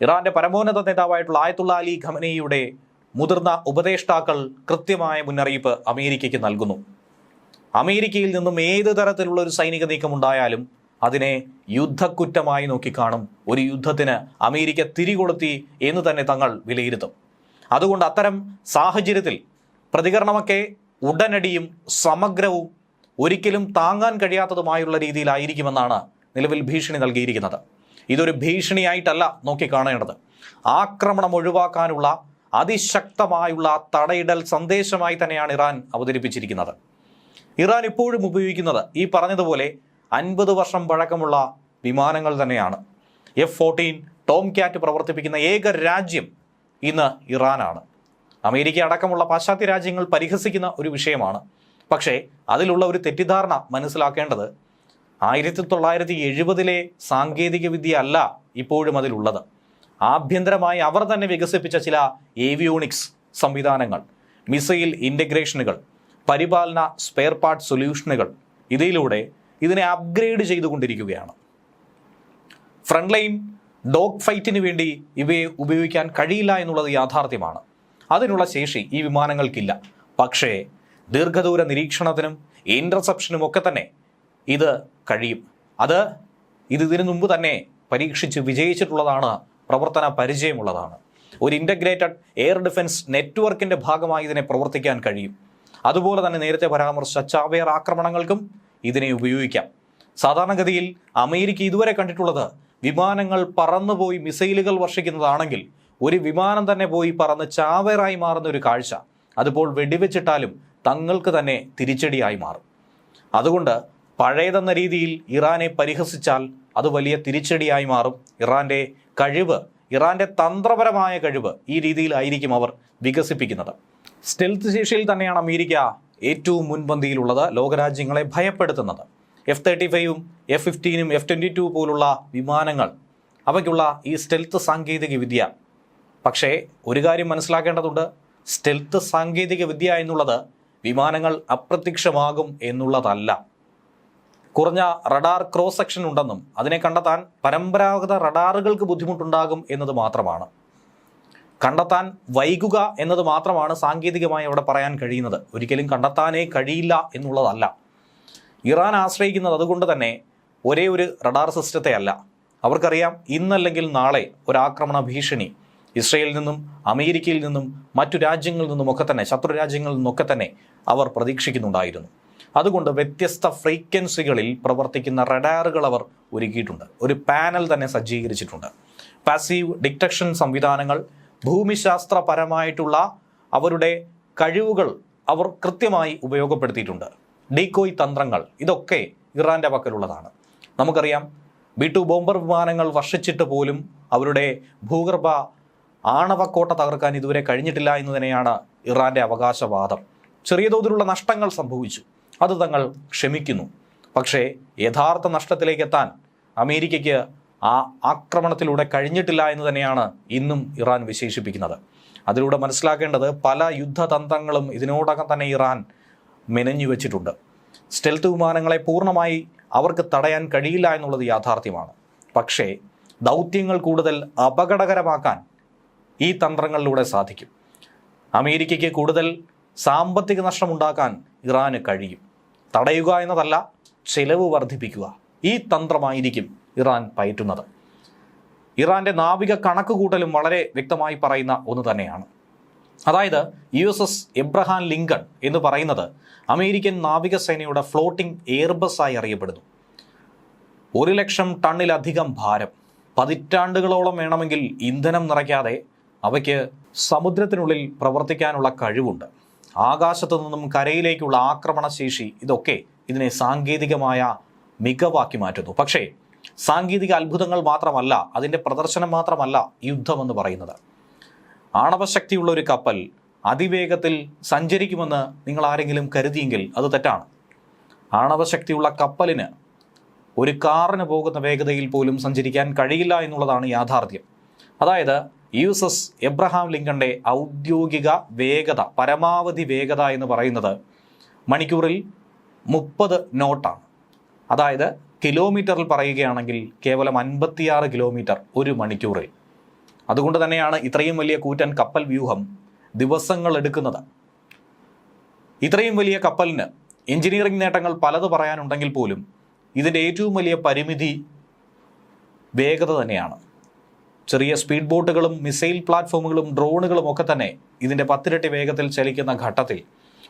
ഇറാന്റെ പരമോന്നത നേതാവായിട്ടുള്ള ആയത്തുള്ള അലി ഖമനയുടെ മുതിർന്ന ഉപദേഷ്ടാക്കൾ കൃത്യമായ മുന്നറിയിപ്പ് അമേരിക്കയ്ക്ക് നൽകുന്നു. അമേരിക്കയിൽ നിന്നും ഏത് തരത്തിലുള്ള ഒരു സൈനിക നീക്കം ഉണ്ടായാലും അതിനെ യുദ്ധക്കുറ്റമായി നോക്കിക്കാണും ഒരു യുദ്ധത്തിന് അമേരിക്ക തിരികൊളുത്തി എന്ന് തന്നെ തങ്ങൾ വിലയിരുത്തും. അതുകൊണ്ട് അത്തരം സാഹചര്യത്തിൽ പ്രതികരണമൊക്കെ ഉടനടിയും സമഗ്രവും ഒരിക്കലും താങ്ങാൻ കഴിയാത്തതുമായുള്ള രീതിയിലായിരിക്കുമെന്നാണ് നിലവിൽ ഭീഷണി നൽകിയിരിക്കുന്നത്. ഇതൊരു ഭീഷണിയായിട്ടല്ല നോക്കിക്കാണേണ്ടത് ആക്രമണം ഒഴിവാക്കാനുള്ള അതിശക്തമായുള്ള തടയിടൽ സന്ദേശമായി തന്നെയാണ് ഇറാൻ അവതരിപ്പിച്ചിരിക്കുന്നത്. ഇറാൻ ഇപ്പോഴും ഉപയോഗിക്കുന്നത് ഈ പറഞ്ഞതുപോലെ അൻപത് വർഷം പഴക്കമുള്ള വിമാനങ്ങൾ തന്നെയാണ്. എഫ് ഫോർട്ടീൻ ടോം ക്യാറ്റ് പ്രവർത്തിപ്പിക്കുന്ന ഏക രാജ്യം ഇന്ന് ഇറാനാണ്. അമേരിക്ക അടക്കമുള്ള പാശ്ചാത്യ രാജ്യങ്ങൾ പരിഹസിക്കുന്ന ഒരു വിഷയമാണ്. പക്ഷേ അതിലുള്ള ഒരു തെറ്റിദ്ധാരണ മനസ്സിലാക്കേണ്ടത് ആയിരത്തി തൊള്ളായിരത്തി എഴുപതിലെ സാങ്കേതിക വിദ്യ അല്ല ഇപ്പോഴും അതിലുള്ളത്. ആഭ്യന്തരമായി അവർ തന്നെ വികസിപ്പിച്ച ചില ഏവിയോണിക്സ് സംവിധാനങ്ങൾ മിസൈൽ ഇന്റഗ്രേഷനുകൾ പരിപാലന സ്പെയർ പാർട്ട് സൊല്യൂഷനുകൾ ഇതിലൂടെ ഇതിനെ അപ്ഗ്രേഡ് ചെയ്തുകൊണ്ടിരിക്കുകയാണ്. ഫ്രണ്ട് ലൈൻ ഡോഗ് ഫൈറ്റിന് വേണ്ടി ഇവയെ ഉപയോഗിക്കാൻ കഴിയില്ല എന്നുള്ളത് യാഥാർത്ഥ്യമാണ്. അതിനുള്ള ശേഷി ഈ വിമാനങ്ങൾക്കില്ല. പക്ഷേ ദീർഘദൂര നിരീക്ഷണത്തിനും ഇന്റർസെപ്ഷനും ഒക്കെ തന്നെ ഇത് കഴിയും. അത് ഇത് ഇതിനു മുമ്പ് തന്നെ പരീക്ഷിച്ച് വിജയിച്ചിട്ടുള്ളതാണ് പ്രവർത്തന പരിചയമുള്ളതാണ്. ഒരു ഇന്റഗ്രേറ്റഡ് എയർ ഡിഫൻസ് നെറ്റ്വർക്കിന്റെ ഭാഗമായി ഇതിനെ പ്രവർത്തിക്കാൻ കഴിയും. അതുപോലെ തന്നെ നേരത്തെ പരാമർശിച്ച ചാവേർ ആക്രമണങ്ങൾക്കും ഇതിനെ ഉപയോഗിക്കാം. സാധാരണഗതിയിൽ അമേരിക്ക ഇതുവരെ കണ്ടിട്ടുള്ളത് വിമാനങ്ങൾ പറന്നുപോയി മിസൈലുകൾ വർഷിക്കുന്നതാണെങ്കിൽ ഒരു വിമാനം തന്നെ പോയി പറന്ന് ചാവേറായി മാറുന്ന ഒരു കാഴ്ച. അതിപ്പോൾ വെടിവെച്ചിട്ടാലും തങ്ങൾക്ക് തന്നെ തിരിച്ചടിയായി മാറും. അതുകൊണ്ട് പഴയതെന്ന രീതിയിൽ ഇറാനെ പരിഹസിച്ചാൽ അത് വലിയ തിരിച്ചടിയായി മാറും. ഇറാന്റെ കഴിവ് ഇറാന്റെ തന്ത്രപരമായ കഴിവ് ഈ രീതിയിലായിരിക്കും അവർ വികസിപ്പിക്കുന്നത്. സ്റ്റെൽത്ത് ശേഷിയിൽ തന്നെയാണ് അമേരിക്ക ഏറ്റവും മുൻപന്തിയിലുള്ളത് ലോകരാജ്യങ്ങളെ ഭയപ്പെടുത്തുന്നത്. എഫ് തേർട്ടി ഫൈവും എഫ് ഫിഫ്റ്റീനും എഫ് ട്വന്റി ടു പോലുള്ള വിമാനങ്ങൾ അവയ്ക്കുള്ള ഈ സ്റ്റെൽത്ത് സാങ്കേതിക വിദ്യ. പക്ഷേ ഒരു കാര്യം മനസ്സിലാക്കേണ്ടതുണ്ട് സ്റ്റെൽത്ത് സാങ്കേതിക വിദ്യ എന്നുള്ളത് വിമാനങ്ങൾ അപ്രത്യക്ഷമാകും എന്നുള്ളതല്ല. കുറഞ്ഞ റഡാർ ക്രോസ് സെക്ഷൻ ഉണ്ടെന്നും അതിനെ കണ്ടെത്താൻ പരമ്പരാഗത റഡാറുകൾക്ക് ബുദ്ധിമുട്ടുണ്ടാകും എന്നത് മാത്രമാണ്. കണ്ടെത്താൻ വൈകുക എന്നത് മാത്രമാണ് സാങ്കേതികമായി അവിടെ പറയാൻ കഴിയുന്നത്. ഒരിക്കലും കണ്ടെത്താനേ കഴിയില്ല എന്നുള്ളതല്ല. ഇറാൻ ആശ്രയിക്കുന്നത് അതുകൊണ്ട് തന്നെ ഒരേ ഒരു റഡാർ സിസ്റ്റത്തെ അല്ല. അവർക്കറിയാം ഇന്നല്ലെങ്കിൽ നാളെ ഒരാക്രമണ ഭീഷണി ഇസ്രയേലിൽ നിന്നും അമേരിക്കയിൽ നിന്നും മറ്റു രാജ്യങ്ങളിൽ നിന്നുമൊക്കെ തന്നെ ശത്രു രാജ്യങ്ങളിൽ നിന്നൊക്കെ തന്നെ അവർ പ്രതീക്ഷിക്കുന്നുണ്ടായിരുന്നു. അതുകൊണ്ട് വ്യത്യസ്ത ഫ്രീക്വൻസികളിൽ പ്രവർത്തിക്കുന്ന റഡാറുകൾ അവർ ഒരുക്കിയിട്ടുണ്ട്. ഒരു പാനൽ തന്നെ സജ്ജീകരിച്ചിട്ടുണ്ട്. പാസീവ് ഡിറ്റക്ഷൻ സംവിധാനങ്ങൾ ഭൂമിശാസ്ത്രപരമായിട്ടുള്ള അവരുടെ കഴിവുകൾ അവർ കൃത്യമായി ഉപയോഗപ്പെടുത്തിയിട്ടുണ്ട്. ഡീകോയ് തന്ത്രങ്ങൾ ഇതൊക്കെ ഇറാന്റെ പക്കലുള്ളതാണ്. നമുക്കറിയാം ബി ടു ബോംബർ വിമാനങ്ങൾ വർഷിച്ചിട്ട് പോലും അവരുടെ ഭൂഗർഭ ആണവക്കോട്ട തകർക്കാൻ ഇതുവരെ കഴിഞ്ഞിട്ടില്ല എന്ന് തന്നെയാണ് ഇറാന്റെ അവകാശവാദം. ചെറിയ തോതിലുള്ള നഷ്ടങ്ങൾ സംഭവിച്ചു. അത് തങ്ങൾ ക്ഷമിക്കുന്നു. പക്ഷേ യഥാർത്ഥ നഷ്ടത്തിലേക്ക് എത്താൻ അമേരിക്കയ്ക്ക് ആ ആക്രമണത്തിലൂടെ കഴിഞ്ഞിട്ടില്ല എന്ന് തന്നെയാണ് ഇന്നും ഇറാൻ വിശേഷിപ്പിക്കുന്നത്. അതിലൂടെ മനസ്സിലാക്കേണ്ടത് പല യുദ്ധതന്ത്രങ്ങളും ഇതിനോടകം തന്നെ ഇറാൻ മെനഞ്ഞു വെച്ചിട്ടുണ്ട്. സ്റ്റെൽത്ത് വിമാനങ്ങളെ പൂർണമായി അവർക്ക് തടയാൻ കഴിയില്ല എന്നുള്ളത് യാഥാർത്ഥ്യമാണ്. പക്ഷേ ദൗത്യങ്ങൾ കൂടുതൽ അപകടകരമാക്കാൻ ഈ തന്ത്രങ്ങളിലൂടെ സാധിക്കും. അമേരിക്കയ്ക്ക് കൂടുതൽ സാമ്പത്തിക നഷ്ടം ഉണ്ടാക്കാൻ ഇറാന് കഴിയും. തടയുക എന്നതല്ല ചെലവ് വർദ്ധിപ്പിക്കുക. ഈ തന്ത്രമായിരിക്കും ഇറാൻ പയറ്റുന്നത്. ഇറാന്റെ നാവിക കണക്കുകൂട്ടലും വളരെ വ്യക്തമായി പറയുന്ന ഒന്ന് തന്നെയാണ്. അതായത് U S S Abraham Lincoln എന്ന് പറയുന്നത് അമേരിക്കൻ നാവികസേനയുടെ ഫ്ലോട്ടിംഗ് എയർബസ് ആയി അറിയപ്പെടുന്നു. ഒരു ലക്ഷം ടണ്ണിലധികം ഭാരം. പതിറ്റാണ്ടുകളോളം വേണമെങ്കിൽ ഇന്ധനം നിറയ്ക്കാതെ അവയ്ക്ക് സമുദ്രത്തിനുള്ളിൽ പ്രവർത്തിക്കാനുള്ള കഴിവുണ്ട്. ആകാശത്തു നിന്നും കരയിലേക്കുള്ള ആക്രമണശേഷി ഇതൊക്കെ ഇതിനെ സാങ്കേതികമായ മികവാക്കി മാറ്റുന്നു. പക്ഷേ സാങ്കേതിക അത്ഭുതങ്ങൾ മാത്രമല്ല അതിന്റെ പ്രദർശനം മാത്രമല്ല യുദ്ധമെന്ന് പറയുന്നത്. ആണവശക്തിയുള്ള ഒരു കപ്പൽ അതിവേഗത്തിൽ സഞ്ചരിക്കുമെന്ന് നിങ്ങൾ ആരെങ്കിലും കരുതിയെങ്കിൽ അത് തെറ്റാണ്. ആണവശക്തിയുള്ള കപ്പലിന് ഒരു കാറിന് പോകുന്ന വേഗതയിൽ പോലും സഞ്ചരിക്കാൻ കഴിയില്ല എന്നുള്ളതാണ് യാഥാർത്ഥ്യം. അതായത് യു എസ് എസ് എബ്രഹാം ലിങ്കന്റെ ഔദ്യോഗിക വേഗത പരമാവധി വേഗത എന്ന് പറയുന്നത് മണിക്കൂറിൽ മുപ്പത് നോട്ടാണ്. അതായത് കിലോമീറ്ററിൽ പറയുകയാണെങ്കിൽ കേവലം അൻപത്തിയാറ് കിലോമീറ്റർ ഒരു മണിക്കൂറിൽ. അതുകൊണ്ട് തന്നെയാണ് ഇത്രയും വലിയ കൂറ്റൻ കപ്പൽ വ്യൂഹം ദിവസങ്ങൾ എടുക്കുന്നത്. ഇത്രയും വലിയ കപ്പലിന് എഞ്ചിനീയറിംഗ് നേട്ടങ്ങൾ പലത് പറയാനുണ്ടെങ്കിൽ പോലും ഇതിന്റെ ഏറ്റവും വലിയ പരിമിതി വേഗത തന്നെയാണ്. ചെറിയ സ്പീഡ് ബോട്ടുകളും മിസൈൽ പ്ലാറ്റ്ഫോമുകളും ഡ്രോണുകളും ഒക്കെ തന്നെ ഇതിന്റെ പത്തിരട്ടി വേഗത്തിൽ ചലിക്കുന്ന ഘട്ടത്തിൽ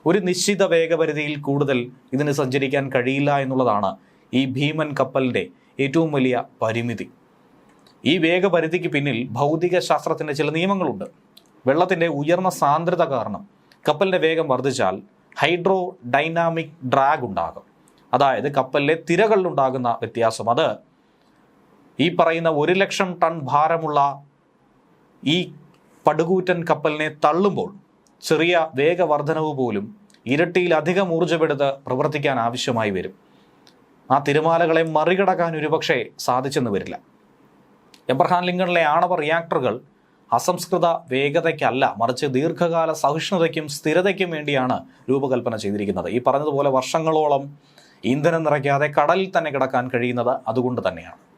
ഒരു നിശ്ചിത വേഗപരിധിയിൽ കൂടുതൽ ഇതിന് സഞ്ചരിക്കാൻ കഴിയില്ല എന്നുള്ളതാണ് ഈ ഭീമൻ കപ്പലിന്റെ ഏറ്റവും വലിയ പരിമിതി. ഈ വേഗപരിധിക്ക് പിന്നിൽ ഭൗതിക ശാസ്ത്രത്തിന്റെ ചില നിയമങ്ങളുണ്ട്. വെള്ളത്തിന്റെ ഉയർന്ന സാന്ദ്രത കാരണം കപ്പലിന്റെ വേഗം വർദ്ധിച്ചാൽ ഹൈഡ്രോ ഡൈനാമിക് ഡ്രാഗ് ഉണ്ടാകും. അതായത് കപ്പലിലെ തിരകളിലുണ്ടാകുന്ന വ്യത്യാസം. അത് ഈ പറയുന്ന ഒരു ലക്ഷം ടൺ ഭാരമുള്ള ഈ പടുകൂറ്റൻ കപ്പലിനെ തള്ളുമ്പോൾ ചെറിയ വേഗവർധനവ് പോലും ഇരട്ടിയിലധികം ഊർജമെടുത്ത് പ്രവർത്തിക്കാൻ ആവശ്യമായി വരും. ആ തിരമാലകളെ മറികടക്കാൻ ഒരുപക്ഷെ സാധിച്ചെന്ന് വരില്ല. എബ്രഹാം ലിങ്കണിലെ ആണവ റിയാക്ടറുകൾ അസംസ്കൃത വേഗതയ്ക്കല്ല മറിച്ച് ദീർഘകാല സഹിഷ്ണുതയ്ക്കും സ്ഥിരതയ്ക്കും വേണ്ടിയാണ് രൂപകൽപ്പന ചെയ്തിരിക്കുന്നത്. ഈ പറഞ്ഞതുപോലെ വർഷങ്ങളോളം ഇന്ധനം നിറയ്ക്കാതെ കടലിൽ തന്നെ കിടക്കാൻ കഴിയുന്നത് അതുകൊണ്ട് തന്നെയാണ്.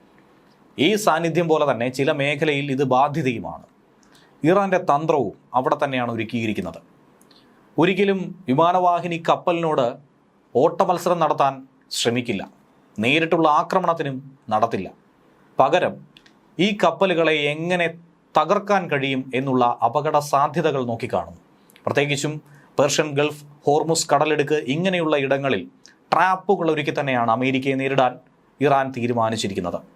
ഈ സാന്നിധ്യം പോലെ തന്നെ ചില മേഖലയിൽ ഇത് ബാധ്യതയുമാണ് ഇറാന്റെ തന്ത്രവും അവിടെ തന്നെയാണ് ഒരുക്കിയിരിക്കുന്നത്. ഒരിക്കലും വിമാനവാഹിനി കപ്പലിനോട് ഓട്ടമത്സരം നടത്താൻ ശ്രമിക്കില്ല. നേരിട്ടുള്ള ആക്രമണത്തിനും നടത്തില്ല. പകരം ഈ കപ്പലുകളെ എങ്ങനെ തകർക്കാൻ കഴിയും എന്നുള്ള അപകട സാധ്യതകൾ നോക്കിക്കാണുന്നു. പ്രത്യേകിച്ചും പേർഷ്യൻ ഗൾഫ് ഹോർമുസ് കടലെടുക്ക് ഇങ്ങനെയുള്ള ഇടങ്ങളിൽ ട്രാപ്പുകൾ ഒരുക്കി തന്നെയാണ് അമേരിക്കയെ നേരിടാൻ ഇറാൻ തീരുമാനിച്ചിരിക്കുന്നത്.